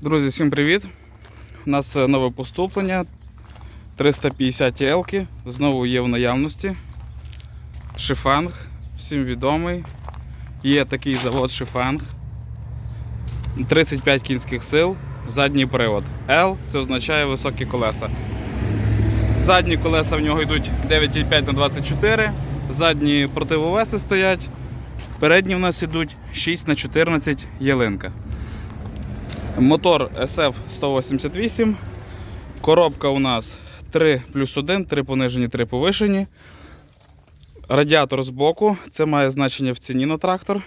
Друзі, всім привіт! У нас е, нове поступлення 350 елки знову є в наявності. Шифанг, всім відомий. Є такий завод Шифанг. 35 кінських сил, задній привод. L це означає високі колеса. Задні колеса в нього йдуть 9,5 на 24, задні противовеси стоять. Передні в нас йдуть 6 на 14 ялинка. Мотор SF 188. Коробка у нас 3 плюс 1, 3 понижені, 3 повишені. Радіатор з боку. Це має значення в ціні на трактор.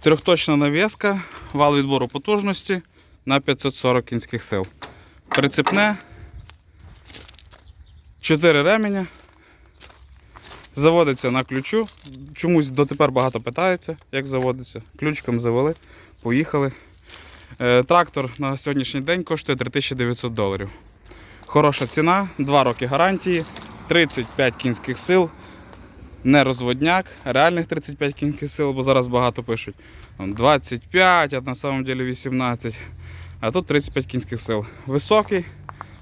Трьохточна навіска, вал відбору потужності на 540 кінських сил. Прицепне. 4 ременя. Заводиться на ключу. Чомусь дотепер багато питаються, як заводиться. Ключком завели, поїхали. Е, Трактор на сьогоднішній день коштує 3900 доларів. Хороша ціна, 2 роки гарантії, 35 кінських сил, не розводняк, реальних 35 кінських сил, бо зараз багато пишуть. 25, а на самом деле 18. А тут 35 кінських сил. Високий,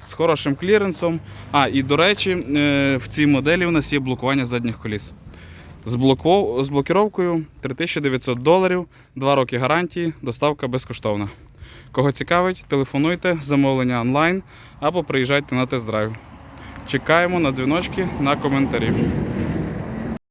з хорошим кліренсом. А, і до речі, е, в цій моделі у нас є блокування задніх коліс. З, блоков... з блокіровкою 3900 доларів, 2 роки гарантії, доставка безкоштовна. Кого цікавить, телефонуйте, замовлення онлайн або приїжджайте на тест-драйв. Чекаємо на дзвіночки на коментарі.